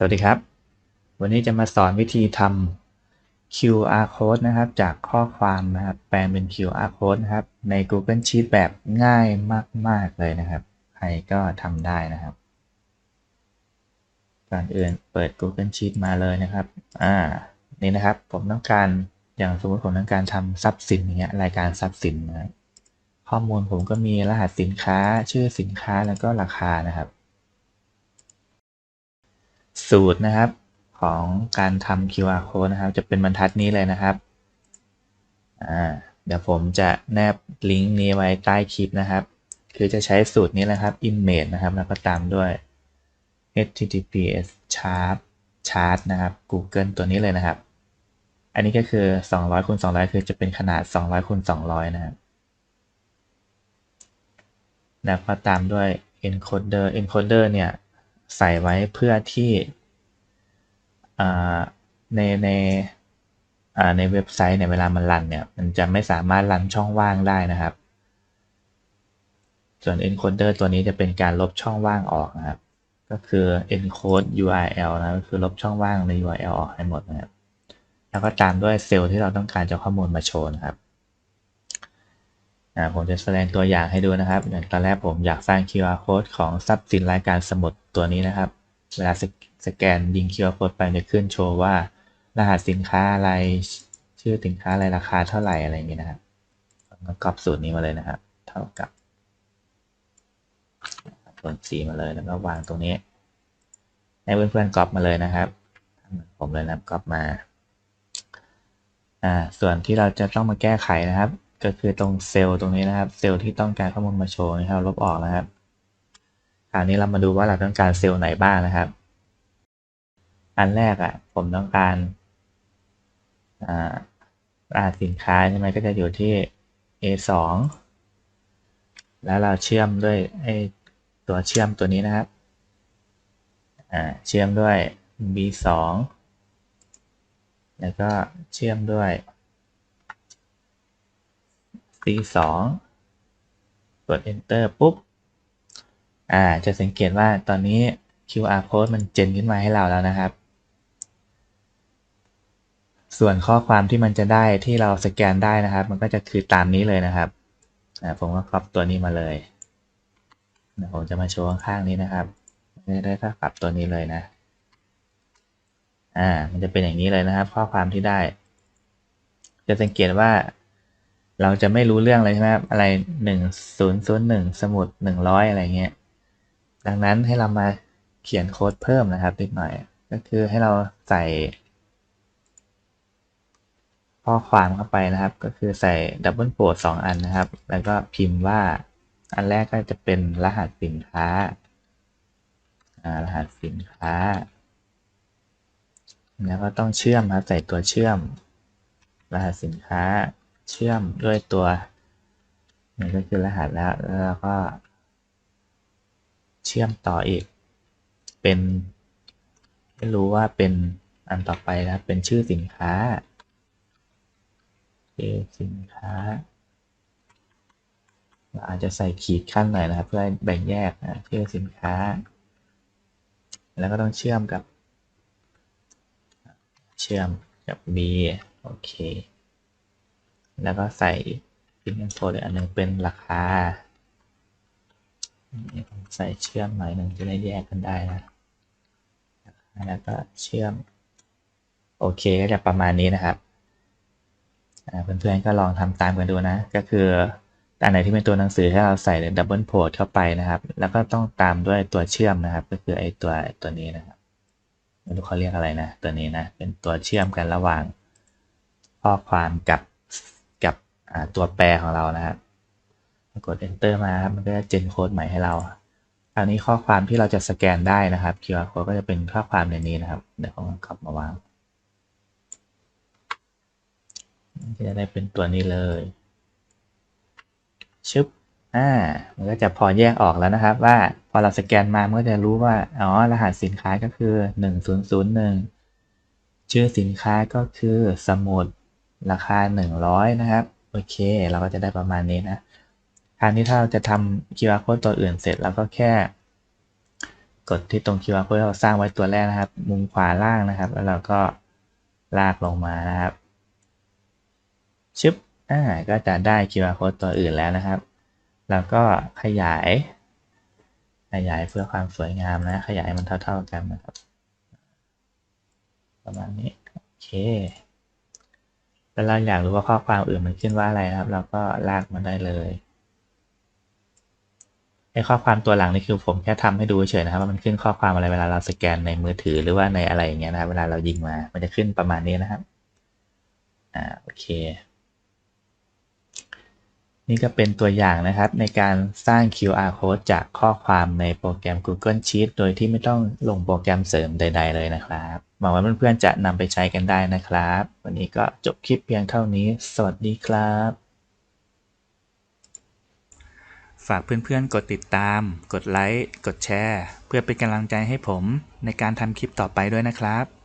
สวัสดีครับ วันนี้จะมาสอนวิธีทำ QR code นะครับ จากข้อความนะครับ แปลงเป็น QR code นะครับ ใน Google Sheet แบบง่ายมาก ๆ เลยนะครับ ใครก็ทำได้นะครับ ก่อนอื่นเปิด Google Sheet มาเลยนะครับ อ่า นี่นะครับ ผมต้องการอย่างสมมติผมต้องการทำทรัพย์สินอย่างเงี้ย รายการทรัพย์สินนะข้อมูลผมก็มีรหัสสินค้า ชื่อสินค้าแล้วก็ราคานะครับ สูตรนะครับของการทำ QR code นะครับ จะเป็นบรรทัดนี้เลยนะครับอ่าเดี๋ยวผมจะแนบลิงก์นี้ไว้ใต้คลิปนะครับ คือจะใช้สูตรนี้แหละครับ image นะครับ แล้วก็ตามด้วย https chart chart นะครับ Google ตัวนี้เลยนะครับ อันนี้ก็คือ 200คูณ200 คือจะเป็นขนาด 200คูณ200 นะครับ แล้วก็ตามด้วย encoder encoder เนี่ย ใส่ไว้เพื่อที่ในในในเว็บไซต์เนี่ยเวลามันรันเนี่ยมันจะไม่สามารถรันช่องว่างได้นะครับ ส่วน encoder ตัวนี้จะเป็นการลบช่องว่างออกนะครับ ก็คือ encode URL นะก็คือลบช่องว่างใน URL ออกให้หมดนะครับ แล้วก็ตามด้วยเซลล์ที่เราต้องการจะข้อมูลมาโชว์นะครับ ผมจะแสดงตัวอย่างให้ดูนะครับอย่างตอนแรกผมอยากสร้าง QR code ของทรัพย์สินรายการสมุดตัวนี้นะครับ เวลาสแกนยิง QR code ไปจะขึ้นโชว์ว่า รหัสสินค้าอะไรชื่อสินค้าอะไรราคาเท่าไหร่อะไรอย่างนี้นะครับก็กรอบสูตรนี้มาเลยนะครับ เท่ากับส่วนสีมาเลยแล้วก็วางตรงนี้ ให้เพื่อนๆกรอบมาเลยนะครับผมเลยนะกรอบมา อ่า ส่วนที่เราจะต้องมาแก้ไขนะครับ ก็คือตรงเซลล์ตรงนี้นะครับ เซลล์ที่ต้องการข้อมูลมาโชว์ให้เราลบออกนะครับคราวนี้เรามาดูว่าเราต้องการเซลล์ไหนบ้างนะครับ อันแรกอะ ผมต้องการรหัสสินค้าใช่ไหมก็จะอยู่ที่ A2 แล้วเราเชื่อมด้วยไอตัวเชื่อมตัวนี้นะครับเชื่อมด้วย B2 แล้วก็เชื่อมด้วย C2 กด enter ปุ๊บ อ่า จะสังเกตว่าตอนนี้ QR code มันเจนขึ้นมาให้เราแล้วนะครับ ส่วนข้อความที่มันจะได้ที่เราสแกนได้นะครับ มันก็จะคือตามนี้เลยนะครับอ่าผมก็ครอบตัวนี้มาเลยผมจะมาโชว์ข้างนี้นะครับไม่ได้ถ้าปรับตัวนี้เลยนะ อ่า มันจะเป็นอย่างนี้เลยนะครับ ข้อความที่ได้ จะสังเกตว่า เราจะไม่รู้เรื่องเลยใช่ไหมอะไรหนึ่งศูนย์ศูนย์หนึ่งสมุดหนึ่งร้อยอะไรเงี้ย ดังนั้นให้เรามาเขียนโค้ดเพิ่มนะครับนิดหน่อย ก็คือให้เราใส่ข้อความเข้าไปนะครับ ก็คือใส่ดับเบิลโปรดสองอันนะครับ แล้วก็พิมพ์ว่าอันแรกก็จะเป็นรหัสสินค้ารหัสสินค้า แล้วก็ต้องเชื่อมครับใส่ตัวเชื่อม รหัสสินค้า เชื่อมด้วยตัวนี่ก็คือรหัสแล้วแล้วก็ เชื่อมต่ออีก เป็นไม่รู้ว่าเป็นอันต่อไปนะเป็นชื่อสินค้าชื่อสินค้าเราอาจจะใส่ขีดขั้นหน่อยนะครับ เพื่อแบ่งแยกนะชื่อสินค้า แล้วก็ต้องเชื่อมกับ เชื่อมกับ B โอเค แล้วก็ใส่พิมพ์โฟลอีกอันนึงเป็นราคาใส่เชื่อมหน่อยหนึ่งจะได้แยกกันได้นะแล้วก็เชื่อม โอเคก็จะประมาณนี้นะครับเพื่อนๆก็ลองทำตามกันดูนะ ก็คืออันไหนที่เป็นตัวหนังสือให้เราใส่ดับเบิลโพดเข้าไปนะครับ แล้วก็ต้องตามด้วยตัวเชื่อมนะครับ ก็คือไอ้ตัวตัวนี้นะครับไม่รู้เขาเรียกอะไรนะ ตัวนี้นะ เป็นตัวเชื่อมกันระหว่างข้อความกับ ตัวแปรของเรานะครับกด enter มาครับมันก็จะเจนโค้ดใหม่ให้เราคราวนี้ข้อความที่เราจะสแกนได้นะครับ QR code ก็จะเป็นข้อความในนี้นะครับ เดี๋ยวผมกลับมาวางจะได้เป็นตัวนี้เลยชึบอ่า มันก็จะพอแยกออกแล้วนะครับ ว่าพอเราสแกนมามันก็จะรู้ว่า อ๋อ รหัสสินค้าก็คือ 1001 ชื่อสินค้าก็คือสมุดราคา 100 นะครับ โอเค เราก็จะได้ประมาณนี้นะคราวนี้ถ้าเราจะทำ QR code ตัวอื่นเสร็จแล้วก็แค่ กดที่ตรง QR code ที่เราสร้างไว้ตัวแรกนะครับ มุมขวาล่างนะครับ แล้วเราก็ลากลงมานะครับ ชึบอ่าก็จะได้ QR code ตัวอื่นแล้วนะครับ แล้วก็ขยาย ขยายเพื่อความสวยงามนะ ขยายมันเท่า ๆกันนะครับ ประมาณนี้ โอเค แล้วเราอยากรู้ว่าข้อความอื่นมันขึ้นว่าอะไรนะครับ เราก็ลากมาได้เลยไอข้อความตัวหลังนี่คือผมแค่ทำให้ดูเฉยนะครับว่ามันขึ้นข้อความอะไรเวลาเราสแกนในมือถือหรือว่าในอะไรอย่างเงี้ยนะครับเวลาเรายิงมา มันจะขึ้นประมาณนี้นะครับ อ่า โอเค นี่ก็เป็นตัวอย่างนะครับในการสร้าง QR code จากข้อความในโปรแกรม Google Sheets โดยที่ไม่ต้องลงโปรแกรมเสริมใด ๆ เลยนะครับหวังว่าเพื่อนๆจะนำไปใช้กันได้นะครับ วันนี้ก็จบคลิปเพียงเท่านี้ สวัสดีครับ ฝากเพื่อนๆ กดติดตาม กดไลค์ กดแชร์ เพื่อเป็นกำลังใจให้ผมในการทำคลิปต่อไปด้วยนะครับ